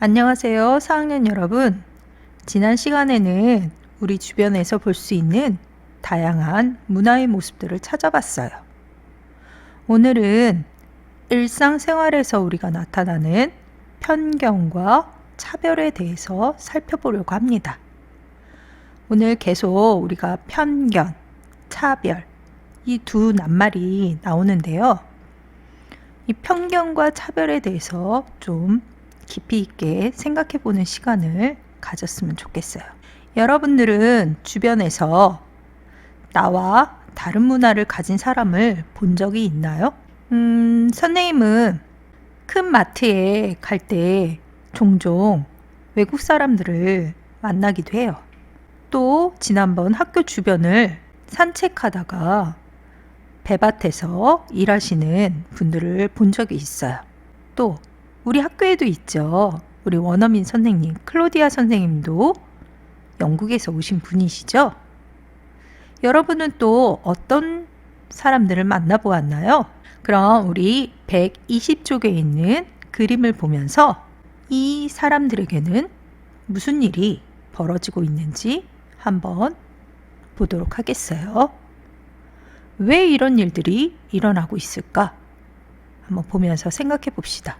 안녕하세요, 4학년 여러분. 지난 시간에는 우리 주변에서 볼 수 있는 다양한 문화의 모습들을 찾아봤어요. 오늘은 일상생활에서 우리가 나타나는 편견과 차별에 대해서 살펴보려고 합니다. 오늘 계속 우리가 편견, 차별, 이 두 낱말이 나오는데요. 이 편견과 차별에 대해서 좀 깊이 있게 생각해 보는 시간을 가졌으면 좋겠어요. 여러분들은 주변에서 나와 다른 문화를 가진 사람을 본 적이 있나요? 음, 선생님은 큰 마트에 갈 때 종종 외국 사람들을 만나기도 해요. 또 지난번 학교 주변을 산책하다가 배밭에서 일하시는 분들을 본 적이 있어요. 또 우리 학교에도 있죠. 우리 원어민 선생님, 클로디아 선생님도 영국에서 오신 분이시죠? 여러분은 또 어떤 사람들을 만나보았나요? 그럼 우리 120쪽에 있는 그림을 보면서 이 사람들에게는 무슨 일이 벌어지고 있는지 한번 보도록 하겠어요. 왜 이런 일들이 일어나고 있을까? 한번 보면서 생각해 봅시다.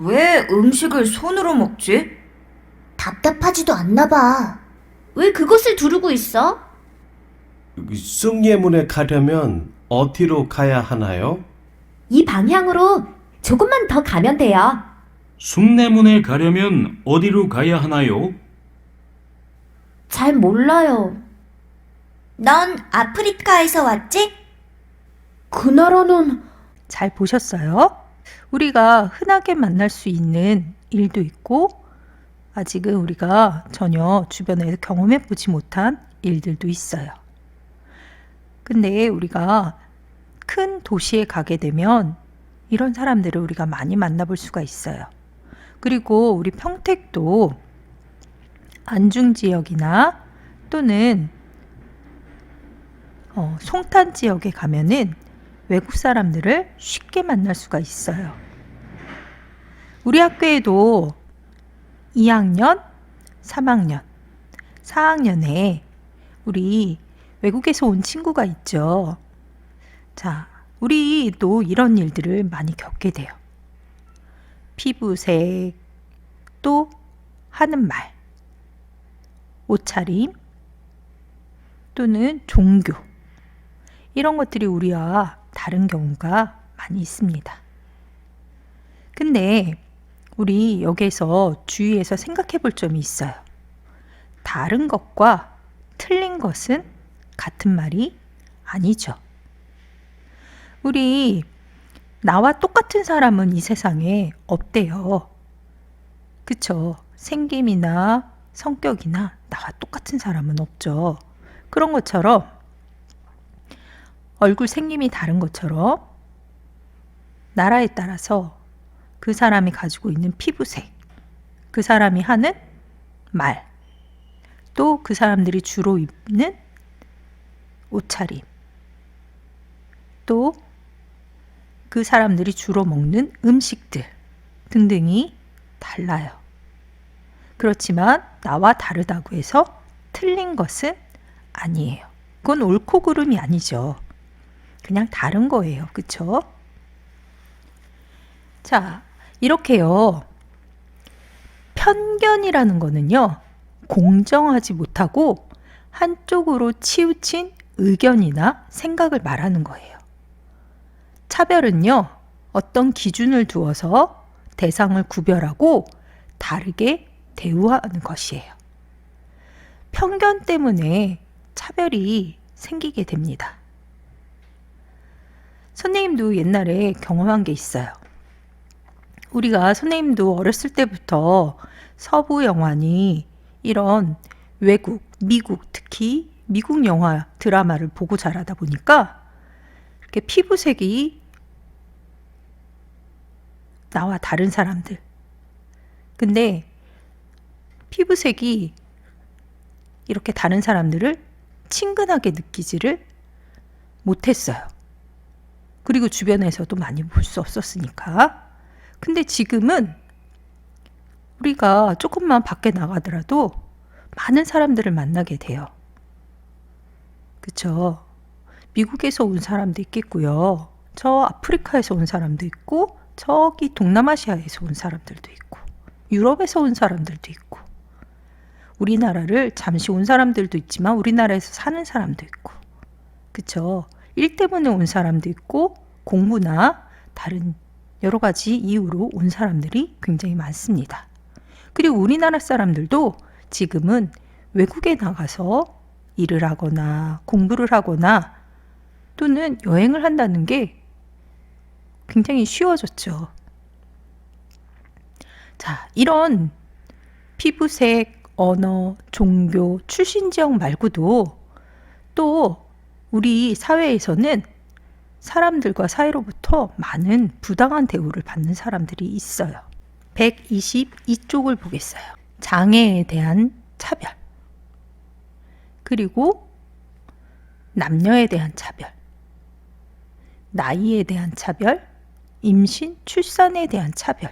왜 음식을 손으로 먹지? 답답하지도 않나 봐. 왜 그것을 두르고 있어? 숭례문에 가려면 어디로 가야 하나요? 이 방향으로 조금만 더 가면 돼요. 숭례문에 가려면 어디로 가야 하나요? 잘 몰라요. 넌 아프리카에서 왔지? 그 나라는 잘 보셨어요? 우리가 흔하게 만날 수 있는 일도 있고, 아직은 우리가 전혀 주변에서 경험해 보지 못한 일들도 있어요. 근데 우리가 큰 도시에 가게 되면 이런 사람들을 우리가 많이 만나볼 수가 있어요. 그리고 우리 평택도 안중 지역이나 또는 어, 송탄 지역에 가면은 외국 사람들을 쉽게 만날 수가 있어요. 우리 학교에도 2학년, 3학년, 4학년에 우리 외국에서 온 친구가 있죠. 자, 우리도 이런 일들을 많이 겪게 돼요. 피부색, 또 하는 말, 옷차림, 또는 종교, 이런 것들이 우리와 다른 경우가 많이 있습니다. 근데 우리 여기에서 주위에서 생각해 볼 점이 있어요. 다른 것과 틀린 것은 같은 말이 아니죠. 우리 나와 똑같은 사람은 이 세상에 없대요. 그쵸? 생김이나 성격이나 나와 똑같은 사람은 없죠. 그런 것처럼 얼굴 생김이 다른 것처럼 나라에 따라서 그 사람이 가지고 있는 피부색, 그 사람이 하는 말, 또 그 사람들이 주로 입는 옷차림, 또 그 사람들이 주로 먹는 음식들 등등이 달라요. 그렇지만 나와 다르다고 해서 틀린 것은 아니에요. 그건 옳고 그름이 아니죠. 그냥 다른 거예요. 그쵸? 자, 이렇게요. 편견이라는 거는요, 공정하지 못하고 한쪽으로 치우친 의견이나 생각을 말하는 거예요. 차별은요, 어떤 기준을 두어서 대상을 구별하고 다르게 대우하는 것이에요. 편견 때문에 차별이 생기게 됩니다. 선생님도 옛날에 경험한 게 있어요. 우리가 선생님도 어렸을 때부터 서부 영화니 이런 외국, 미국, 특히 미국 영화 드라마를 보고 자라다 보니까 이렇게 피부색이 나와 다른 사람들. 근데 피부색이 이렇게 다른 사람들을 친근하게 느끼지를 못했어요. 그리고 주변에서도 많이 볼 수 없었으니까. 근데 지금은 우리가 조금만 밖에 나가더라도 많은 사람들을 만나게 돼요. 그쵸? 미국에서 온 사람도 있겠고요. 저 아프리카에서 온 사람도 있고, 저기 동남아시아에서 온 사람들도 있고, 유럽에서 온 사람들도 있고, 우리나라를 잠시 온 사람들도 있지만 우리나라에서 사는 사람도 있고, 그쵸? 일 때문에 온 사람도 있고, 공부나 다른 여러 가지 이유로 온 사람들이 굉장히 많습니다. 그리고 우리나라 사람들도 지금은 외국에 나가서 일을 하거나 공부를 하거나 또는 여행을 한다는 게 굉장히 쉬워졌죠. 자, 이런 피부색, 언어, 종교, 출신 지역 말고도 또 우리 사회에서는 사람들과 사이로부터 많은 부당한 대우를 받는 사람들이 있어요. 122쪽을 보겠어요. 장애에 대한 차별. 그리고 남녀에 대한 차별. 나이에 대한 차별. 임신, 출산에 대한 차별.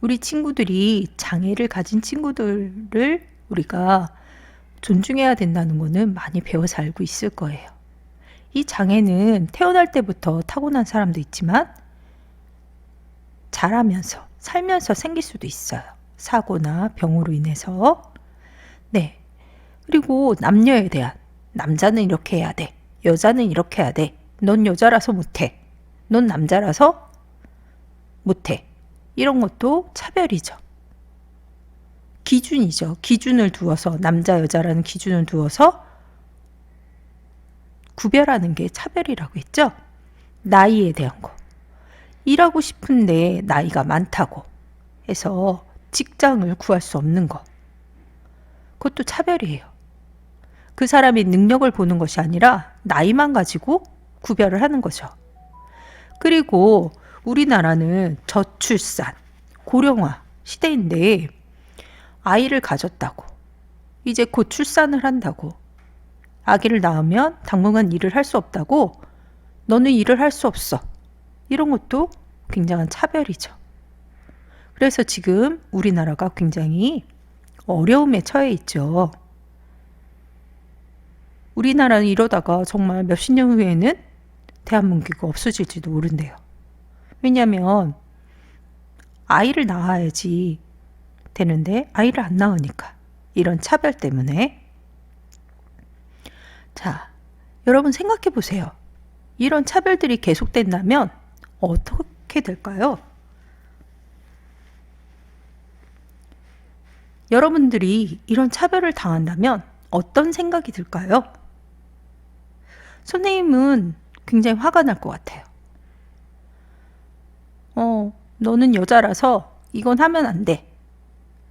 우리 친구들이 장애를 가진 친구들을 우리가 존중해야 된다는 거는 많이 배워서 알고 있을 거예요. 이 장애는 태어날 때부터 타고난 사람도 있지만 자라면서 살면서 생길 수도 있어요. 사고나 병으로 인해서. 네. 그리고 남녀에 대한 남자는 이렇게 해야 돼. 여자는 이렇게 해야 돼. 넌 여자라서 못해. 넌 남자라서 못해. 이런 것도 차별이죠. 기준이죠. 기준을 두어서 남자 여자라는 기준을 두어서 구별하는 게 차별이라고 했죠. 나이에 대한 거. 일하고 싶은데 나이가 많다고 해서 직장을 구할 수 없는 거. 그것도 차별이에요. 그 사람의 능력을 보는 것이 아니라 나이만 가지고 구별을 하는 거죠. 그리고 우리나라는 저출산, 고령화 시대인데 아이를 가졌다고 이제 곧 출산을 한다고 아기를 낳으면 당분간 일을 할 수 없다고 너는 일을 할 수 없어. 이런 것도 굉장한 차별이죠. 그래서 지금 우리나라가 굉장히 어려움에 처해 있죠. 우리나라는 이러다가 정말 몇십 년 후에는 대한민국이 없어질지도 모른대요. 왜냐하면 아이를 낳아야지 되는데 아이를 안 낳으니까 이런 차별 때문에 자, 여러분 생각해 보세요. 이런 차별들이 계속된다면 어떻게 될까요? 여러분들이 이런 차별을 당한다면 어떤 생각이 들까요? 선생님은 굉장히 화가 날 것 같아요. 어, 너는 여자라서 이건 하면 안 돼.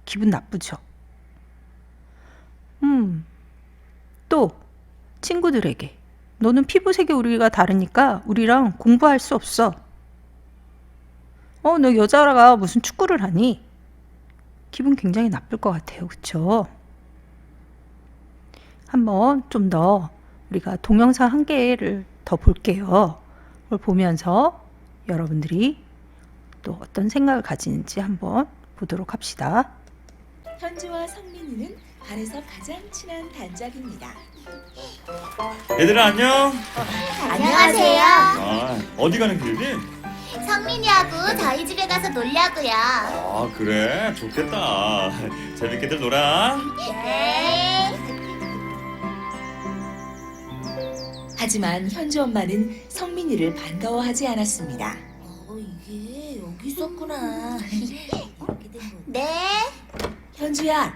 기분 나쁘죠? 음, 또, 친구들에게 너는 피부색이 우리가 다르니까 우리랑 공부할 수 없어. 어, 너 여자가 무슨 축구를 하니? 기분 굉장히 나쁠 것 같아요. 그쵸? 한번 좀 더 우리가 동영상 한 개를 더 볼게요. 그걸 보면서 여러분들이 또 어떤 생각을 가지는지 한번 보도록 합시다. 현주와 성민이는 반에서 가장 친한 단짝입니다. 얘들아 안녕. 안녕하세요. 아 어디 가는 길이니? 성민이하고 저희 집에 가서 놀려고요. 아 그래 좋겠다. 재밌게들 놀아. 네. 하지만 현주 엄마는 성민이를 반가워하지 않았습니다. 어, 이게 여기 있었구나. 네. 현주야,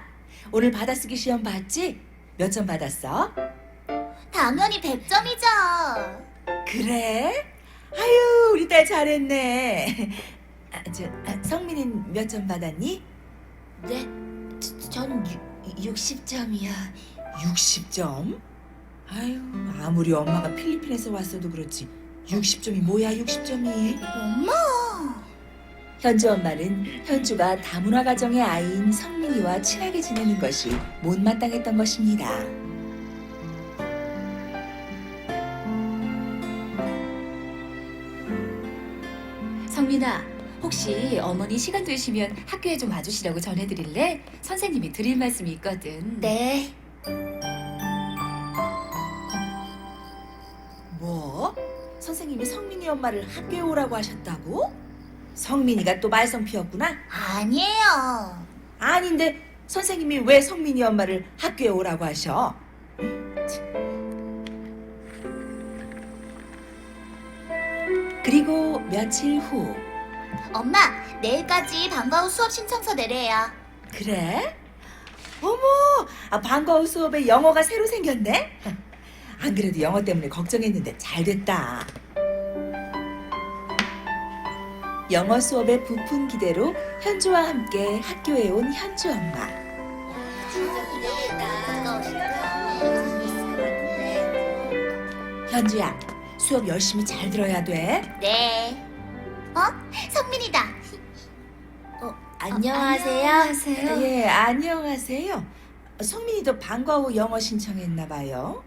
오늘 받아쓰기 시험 봤지? 몇 점 받았어? 당연히 100점이죠. 그래? 아유, 우리 딸 잘했네. 아, 저, 아, 성민이는 몇 점 받았니? 네. 저는 60점이요. 60점? 아유, 아무리 엄마가 필리핀에서 왔어도 그렇지. 60점이 뭐야, 60점이? 엄마. 현주 엄마는 현주가 다문화 가정의 아이인 성민이와 친하게 지내는 것이 못마땅했던 것입니다. 성민아, 혹시 어머니 시간 되시면 학교에 좀 와주시라고 전해드릴래? 선생님이 드릴 말씀이 있거든. 네. 뭐? 선생님이 성민이 엄마를 학교에 오라고 하셨다고? 성민이가 또 말썽 피웠구나? 아니에요. 아닌데 선생님이 왜 성민이 엄마를 학교에 오라고 하셔? 그리고 며칠 후 엄마, 내일까지 방과 후 수업 신청서 내래요. 그래? 어머, 아, 방과 후 수업에 영어가 새로 생겼네? 안 그래도 영어 때문에 걱정했는데 잘 됐다. 영어 수업에 부푼 기대로 현주와 함께 학교에 온 현주 엄마. 현주야, 수업 열심히 잘 들어야 돼. 네. 어? 성민이다. 어, 안녕하세요. 안녕하세요. 예, 안녕하세요. 성민이도 방과 후 영어 신청했나 봐요.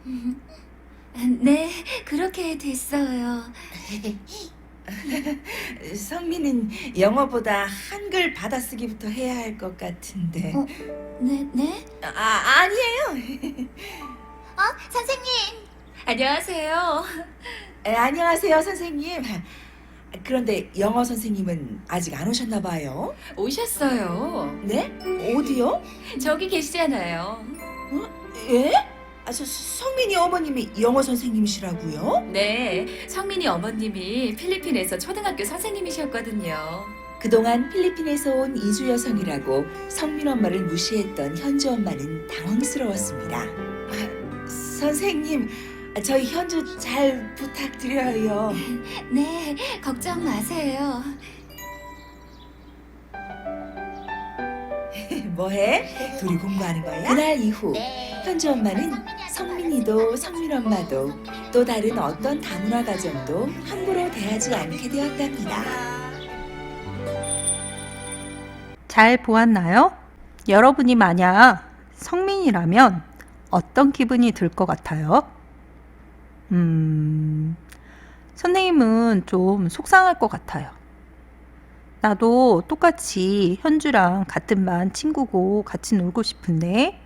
네, 그렇게 됐어요. 성민은 영어보다 한글 받아쓰기부터 해야 할 것 같은데. 어? 네, 네? 아, 아니에요. 어, 선생님. 안녕하세요. 에, 안녕하세요, 선생님. 그런데 영어 선생님은 아직 안 오셨나 봐요. 오셨어요. 네? 어디요? 저기 계시잖아요. 예? 아, 저, 성민이 어머님이 영어 선생님이시라고요? 네, 성민이 어머님이 필리핀에서 초등학교 선생님이셨거든요. 그동안 필리핀에서 온 이주 여성이라고 성민 엄마를 무시했던 현주 엄마는 당황스러웠습니다. 아, 선생님, 저희 현주 잘 부탁드려요. 네, 걱정 마세요. 뭐해? 둘이 공부하는 거야? 그날 이후 네. 현주 엄마는 성민이도 성민 엄마도 또 다른 어떤 다문화 가정도 함부로 대하지 않게 되었답니다. 잘 보았나요? 여러분이 만약 성민이라면 어떤 기분이 들 것 같아요? 음, 선생님은 좀 속상할 것 같아요. 나도 똑같이 현주랑 같은 반 친구고 같이 놀고 싶은데,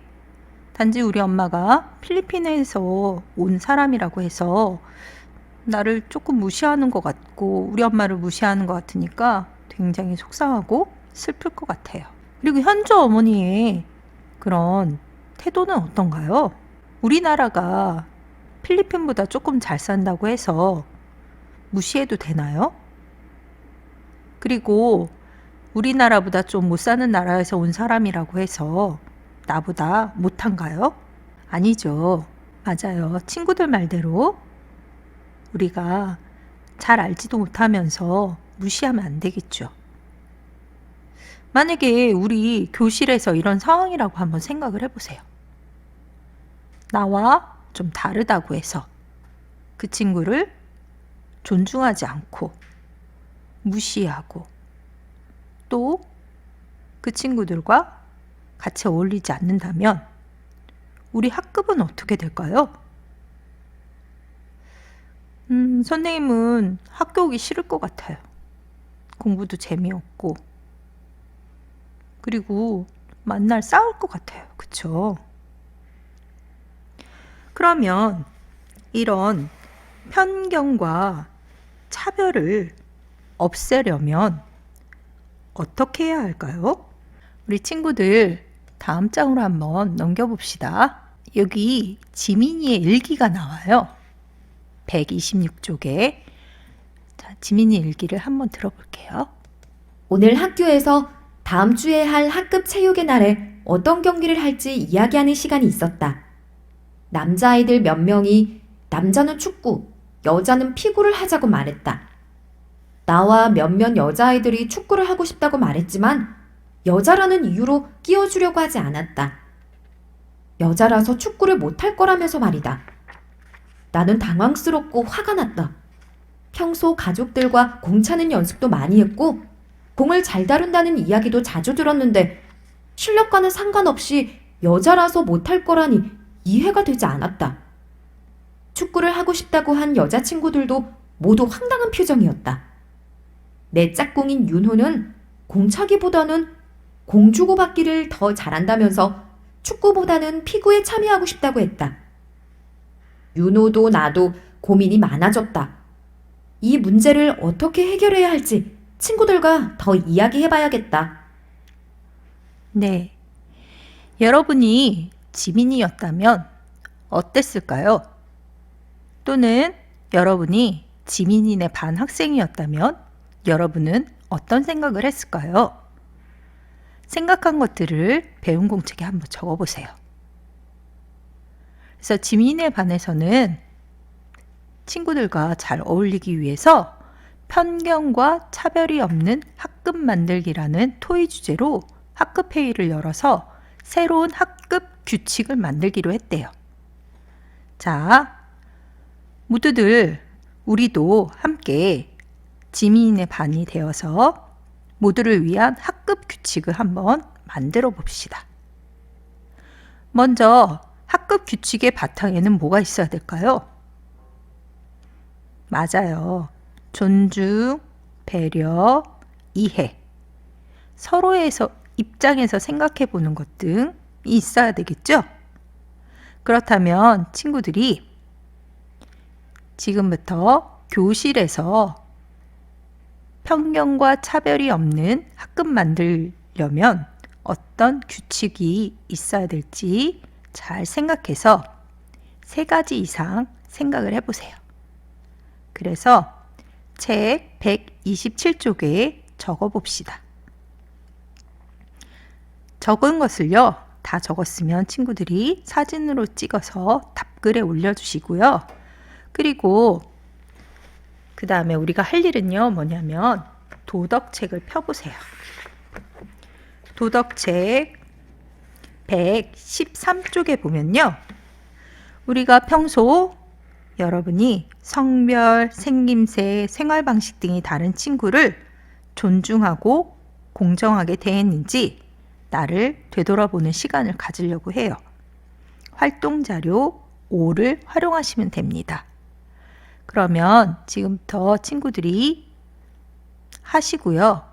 단지 우리 엄마가 필리핀에서 온 사람이라고 해서 나를 조금 무시하는 것 같고, 우리 엄마를 무시하는 것 같으니까 굉장히 속상하고 슬플 것 같아요. 그리고 현주 어머니의 그런 태도는 어떤가요? 우리나라가 필리핀보다 조금 잘 산다고 해서 무시해도 되나요? 그리고 우리나라보다 좀 못 사는 나라에서 온 사람이라고 해서 나보다 못한가요? 아니죠. 맞아요. 친구들 말대로 우리가 잘 알지도 못하면서 무시하면 안 되겠죠. 만약에 우리 교실에서 이런 상황이라고 한번 생각을 해보세요. 나와 좀 다르다고 해서 그 친구를 존중하지 않고 무시하고 또 그 친구들과 같이 어울리지 않는다면 우리 학급은 어떻게 될까요? 음, 선생님은 학교 오기 싫을 것 같아요. 공부도 재미없고 그리고 만날 싸울 것 같아요. 그쵸? 그러면 이런 편견과 차별을 없애려면 어떻게 해야 할까요? 우리 친구들 다음 장으로 한번 넘겨봅시다. 여기 지민이의 일기가 나와요. 126쪽에. 자, 지민이 일기를 한번 들어볼게요. 오늘 학교에서 다음 주에 할 학급 체육의 날에 어떤 경기를 할지 이야기하는 시간이 있었다. 남자아이들 몇 명이 남자는 축구, 여자는 피구를 하자고 말했다. 나와 몇몇 여자아이들이 축구를 하고 싶다고 말했지만 여자라는 이유로 끼워주려고 하지 않았다. 여자라서 축구를 못할 거라면서 말이다. 나는 당황스럽고 화가 났다. 평소 가족들과 공 차는 연습도 많이 했고 공을 잘 다룬다는 이야기도 자주 들었는데 실력과는 상관없이 여자라서 못할 거라니 이해가 되지 않았다. 축구를 하고 싶다고 한 여자친구들도 모두 황당한 표정이었다. 내 짝꿍인 윤호는 공차기보다는 공 주고받기를 더 잘한다면서 축구보다는 피구에 참여하고 싶다고 했다. 윤호도 나도 고민이 많아졌다. 이 문제를 어떻게 해결해야 할지 친구들과 더 이야기해봐야겠다. 네. 여러분이 지민이었다면 어땠을까요? 또는 여러분이 지민이네 반 학생이었다면 여러분은 어떤 생각을 했을까요? 생각한 것들을 배운 공책에 한번 적어보세요. 그래서 지민이네 반에서는 친구들과 잘 어울리기 위해서 편견과 차별이 없는 학급 만들기라는 토의 주제로 학급 회의를 열어서 새로운 학급 규칙을 만들기로 했대요. 자, 모두들 우리도 함께 지민의 반이 되어서 모두를 위한 학급 규칙을 한번 만들어 봅시다. 먼저 학급 규칙의 바탕에는 뭐가 있어야 될까요? 맞아요. 존중, 배려, 이해. 서로에서 입장에서 생각해 보는 것 등이 있어야 되겠죠? 그렇다면 친구들이 지금부터 교실에서 편견과 차별이 없는 학급 만들려면 어떤 규칙이 있어야 될지 잘 생각해서 세 가지 이상 생각을 해보세요. 그래서 책 127쪽에 적어 봅시다. 적은 것을요, 다 적었으면 친구들이 사진으로 찍어서 답글에 올려주시고요. 그리고 그 다음에 우리가 할 일은요, 뭐냐면 도덕책을 펴보세요. 도덕책 113쪽에 보면요. 우리가 평소 여러분이 성별, 생김새, 생활 방식 등이 다른 친구를 존중하고 공정하게 대했는지 나를 되돌아보는 시간을 가지려고 해요. 활동 자료 5를 활용하시면 됩니다. 그러면 지금부터 친구들이 하시고요.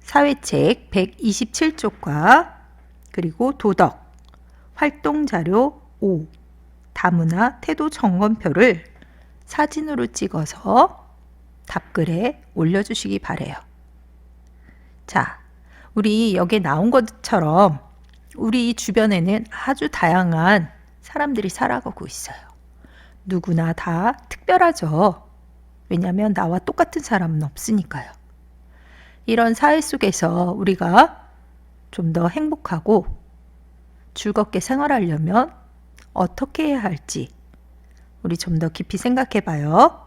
사회책 127쪽과 그리고 도덕, 활동 자료 5, 다문화 태도 점검표를 사진으로 찍어서 답글에 올려주시기 바래요. 자, 우리 여기에 나온 것처럼 우리 주변에는 아주 다양한 사람들이 살아가고 있어요. 누구나 다 특별하죠. 왜냐하면 나와 똑같은 사람은 없으니까요. 이런 사회 속에서 우리가 좀 더 행복하고 즐겁게 생활하려면 어떻게 해야 할지 우리 좀 더 깊이 생각해 봐요.